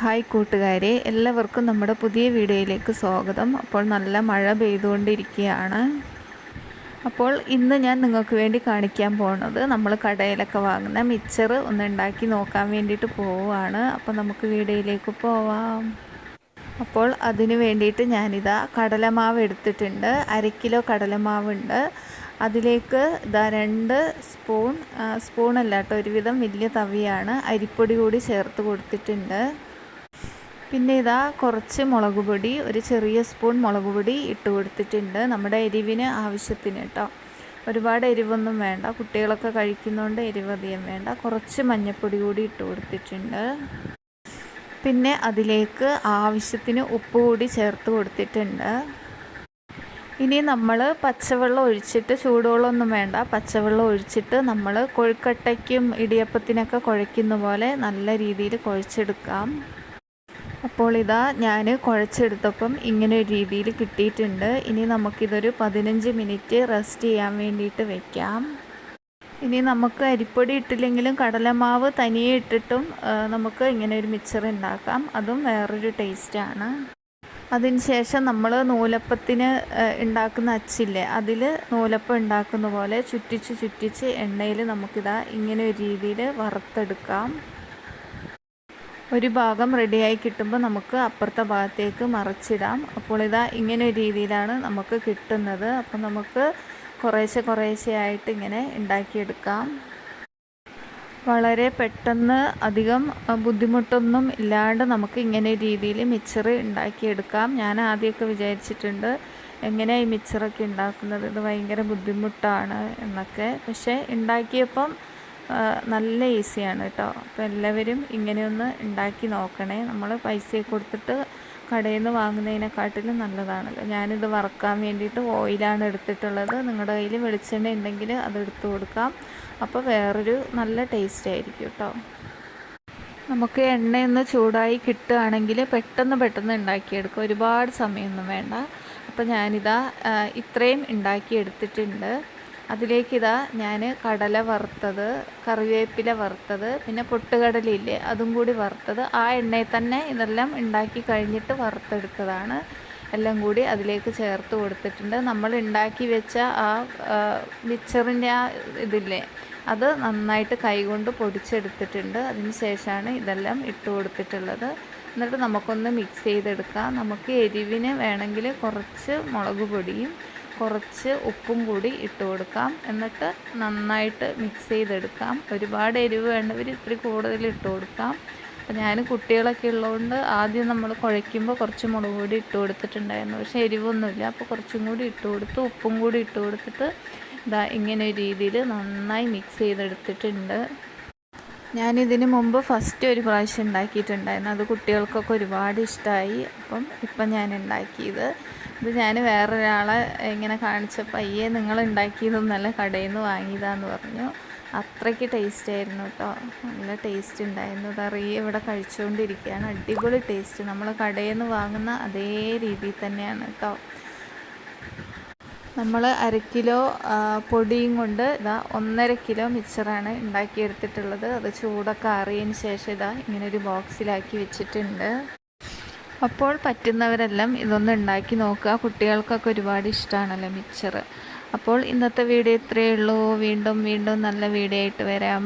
Hi കൂട്ടുകാരെ എല്ലാവർക്കും നമ്മുടെ പുതിയ വീഡിയോയിലേക്ക് സ്വാഗതം. അപ്പോൾ നല്ല മഴ പെയ്തുകൊണ്ടിരിക്കുകയാണ്. അപ്പോൾ ഇന്ന് ഞാൻ നിങ്ങൾക്ക് വേണ്ടി കാണിക്കാൻ പോകുന്നത് നമ്മൾ കടയിലൊക്കെ വാങ്ങുന്ന മിച്ചർ ഒന്ന് ഉണ്ടാക്കി നോക്കാൻ വേണ്ടിയിട്ട് പോവുകയാണ്. അപ്പോൾ നമുക്ക് വീഡിയോയിലേക്ക് പോവാം. അപ്പോൾ അതിന് വേണ്ടിയിട്ട് ഞാനിതാ കടലമാവ് എടുത്തിട്ടുണ്ട്. അര കിലോ കടലമാവുണ്ട്. അതിലേക്ക് ഇതാ രണ്ട് സ്പൂൺ സ്പൂണല്ല കേട്ടോ ഒരുവിധം വലിയ തവിയാണ്. അരിപ്പൊടി കൂടി ചേർത്ത് കൊടുത്തിട്ടുണ്ട്. പിന്നെ ഇതാ കുറച്ച് മുളക് പൊടി ഒരു ചെറിയ സ്പൂൺ മുളക് പൊടി ഇട്ട് കൊടുത്തിട്ടുണ്ട് നമ്മുടെ എരിവിന് ആവശ്യത്തിന് കേട്ടോ. ഒരുപാട് എരിവൊന്നും വേണ്ട. കുട്ടികളൊക്കെ കഴിക്കുന്നതുകൊണ്ട് എരിവ് അധികം വേണ്ട. കുറച്ച് മഞ്ഞൾപ്പൊടി കൂടി ഇട്ട് കൊടുത്തിട്ടുണ്ട്. പിന്നെ അതിലേക്ക് ആവശ്യത്തിന് ഉപ്പ് കൂടി ചേർത്ത് കൊടുത്തിട്ടുണ്ട്. ഇനി നമ്മൾ പച്ചവെള്ളം ഒഴിച്ചിട്ട് ചൂടുവെള്ളമൊന്നും വേണ്ട. പച്ചവെള്ളം ഒഴിച്ചിട്ട് നമ്മൾ കൊഴുക്കട്ടയ്ക്കും ഇടിയപ്പത്തിനൊക്കെ കുഴയ്ക്കുന്ന പോലെ നല്ല രീതിയിൽ കുഴച്ചെടുക്കാം. അപ്പോൾ ഇതാ ഞാൻ കുഴച്ചെടുത്തപ്പം ഇങ്ങനെ ഒരു രീതിയിൽ കിട്ടിയിട്ടുണ്ട്. ഇനി നമുക്കിതൊരു പതിനഞ്ച് മിനിറ്റ് റെസ്റ്റ് ചെയ്യാൻ വേണ്ടിയിട്ട് വെക്കാം. ഇനി നമുക്ക് അരിപ്പൊടി ഇട്ടില്ലെങ്കിലും കടലമാവ് തനിയെ ഇട്ടിട്ടും നമുക്ക് ഇങ്ങനെ ഒരു മിക്സർ ഉണ്ടാക്കാം അതും വേറൊരു ടേസ്റ്റാണ് അതിനുശേഷം നമ്മൾ നൂലപ്പത്തിന് ഉണ്ടാക്കുന്ന അച്ചില്ലേ അതിൽ നൂലപ്പം ഉണ്ടാക്കുന്ന പോലെ ചുറ്റിച്ച് ചുറ്റിച്ച് എണ്ണയിൽ നമുക്കിതാ ഇങ്ങനെ ഒരു രീതിയിൽ വറുത്തെടുക്കാം. ഒരു ഭാഗം റെഡിയായി കിട്ടുമ്പോൾ നമുക്ക് അപ്പുറത്തെ ഭാഗത്തേക്ക് മറിച്ചിടാം. അപ്പോൾ ഇതാ ഇങ്ങനെ ഒരു രീതിയിലാണ് നമുക്ക് കിട്ടുന്നത്. അപ്പോൾ നമുക്ക് കുറേശ്ശെ കുറേശ്ശെ ആയിട്ട് ഇങ്ങനെ ഉണ്ടാക്കിയെടുക്കാം. വളരെ പെട്ടെന്ന് അധികം ബുദ്ധിമുട്ടൊന്നും ഇല്ലാണ്ട് നമുക്ക് ഇങ്ങനെ രീതിയിൽ മിക്സർ ഉണ്ടാക്കിയെടുക്കാം. ഞാൻ ആദ്യമൊക്കെ വിചാരിച്ചിട്ടുണ്ട് എങ്ങനെയാണ് ഈ മിക്സറൊക്കെ ഉണ്ടാക്കുന്നത്? ഇത് ഭയങ്കര ബുദ്ധിമുട്ടാണ് എന്നൊക്കെ. പക്ഷേ ഉണ്ടാക്കിയപ്പം നല്ല ഈസിയാണ് കേട്ടോ. അപ്പോൾ എല്ലാവരും ഇങ്ങനെയൊന്ന് ഉണ്ടാക്കി നോക്കണേ. നമ്മൾ പൈസ കൊടുത്തിട്ട് കടയിൽ നിന്ന് വാങ്ങുന്നതിനെക്കാട്ടിലും നല്ലതാണല്ലോ. ഞാനിത് വറക്കാൻ വേണ്ടിയിട്ട് ഓയിലാണ് എടുത്തിട്ടുള്ളത്. നിങ്ങളുടെ കയ്യിൽ വെളിച്ചെണ്ണ ഉണ്ടെങ്കിൽ അത് എടുത്തു കൊടുക്കാം. അപ്പോൾ വേറൊരു നല്ല ടേസ്റ്റ് ആയിരിക്കും കേട്ടോ. നമുക്ക് എണ്ണയൊന്ന് ചൂടായി കിട്ടുകയാണെങ്കിൽ പെട്ടെന്ന് പെട്ടെന്ന് ഉണ്ടാക്കിയെടുക്കുക ഒരുപാട് സമയമൊന്നും വേണ്ട. അപ്പോൾ ഞാനിതാ ഇത്രയും ഉണ്ടാക്കി എടുത്തിട്ടുണ്ട് അതിലേക്ക് ഇതാ ഞാൻ കടല വറുത്തത് കറിവേപ്പില വറുത്തത് പിന്നെ പൊട്ടുകടലയില്ലേ അതും കൂടി വറുത്തത്. ആ എണ്ണയിൽ തന്നെ ഇതെല്ലാം ഉണ്ടാക്കി കഴിഞ്ഞിട്ട് വറുത്തെടുത്തതാണ്. എല്ലാം കൂടി അതിലേക്ക് ചേർത്ത് കൊടുത്തിട്ടുണ്ട്. നമ്മൾ ഉണ്ടാക്കി വെച്ച ആ മിച്ചറിന്റെ ആ ഇതില്ലേ അത് നന്നായിട്ട് കൈകൊണ്ട് പൊടിച്ചെടുത്തിട്ടുണ്ട്. അതിന് ശേഷമാണ് ഇതെല്ലാം ഇട്ട് കൊടുത്തിട്ടുള്ളത്. എന്നിട്ട് നമുക്കൊന്ന് മിക്സ് ചെയ്തെടുക്കാം. നമുക്ക് എരിവിന് വേണമെങ്കിൽ കുറച്ച് മുളക് പൊടിയും കുറച്ച് ഉപ്പും കൂടി ഇട്ട് കൊടുക്കാം. എന്നിട്ട് നന്നായിട്ട് മിക്സ് ചെയ്തെടുക്കാം. ഒരുപാട് എരിവ് വേണ്ടവർ ഇത്തിരി കൂടുതൽ ഇട്ട് കൊടുക്കാം. അപ്പോൾ ഞാൻ കുട്ടികളൊക്കെ ഉള്ളതുകൊണ്ട് ആദ്യം നമ്മൾ കുഴയ്ക്കുമ്പോൾ കുറച്ച് മുളക് പൊടി ഇട്ട് കൊടുത്തിട്ടുണ്ടായിരുന്നു. പക്ഷേ എരിവൊന്നുമില്ല. അപ്പോൾ കുറച്ചും കൂടി ഇട്ട് കൊടുത്ത്. ഉപ്പും കൂടി ഇട്ട് കൊടുത്തിട്ട് ഇതാ ഇങ്ങനെ ഒരു രീതിയിൽ നന്നായി മിക്സ് ചെയ്തെടുത്തിട്ടുണ്ട്. ഞാനിതിന് മുമ്പ് ഫസ്റ്റ് ഒരു പ്രാവശ്യം ഉണ്ടാക്കിയിട്ടുണ്ടായിരുന്നു. അത് കുട്ടികൾക്കൊക്കെ ഒരുപാട് ഇഷ്ടമായി. അപ്പം ഇപ്പം ഞാൻ ഉണ്ടാക്കിയത്. ഇത് ഞാൻ വേറൊരാളെ ഇങ്ങനെ കാണിച്ചപ്പോൾ അയ്യേ നിങ്ങൾ ഉണ്ടാക്കിയതൊന്നല്ല കടയിൽ നിന്ന് വാങ്ങിയതാന്ന് പറഞ്ഞു. അത്രയ്ക്ക് ടേസ്റ്റ് ആയിരുന്നു കേട്ടോ നല്ല ടേസ്റ്റ് ഉണ്ടായിരുന്നു. അതറിയ ഇവിടെ കഴിച്ചുകൊണ്ടിരിക്കുകയാണ്. അടിപൊളി ടേസ്റ്റ് നമ്മൾ കടയിൽ നിന്ന് വാങ്ങുന്ന അതേ രീതിയിൽ തന്നെയാണ് കേട്ടോ നമ്മൾ അര കിലോ പൊടിയും കൊണ്ട് ഇതാ ഒന്നര കിലോ മിക്സറാണ് ഉണ്ടാക്കിയെടുത്തിട്ടുള്ളത്. അത് ചൂടൊക്കെ അറിയതിന് ശേഷം ഇതാ ഇങ്ങനെ ഒരു ബോക്സിലാക്കി വെച്ചിട്ടുണ്ട്. അപ്പോൾ പറ്റുന്നവരെല്ലാം ഇതൊന്ന് ഉണ്ടാക്കി നോക്കുക. കുട്ടികൾക്കൊക്കെ ഒരുപാട് ഇഷ്ടമാണല്ലോ മിക്സർ അപ്പോൾ ഇന്നത്തെ വീഡിയോ ഇത്രയേ ഉള്ളൂ. വീണ്ടും വീണ്ടും നല്ല വീഡിയോ ആയിട്ട് വരാം.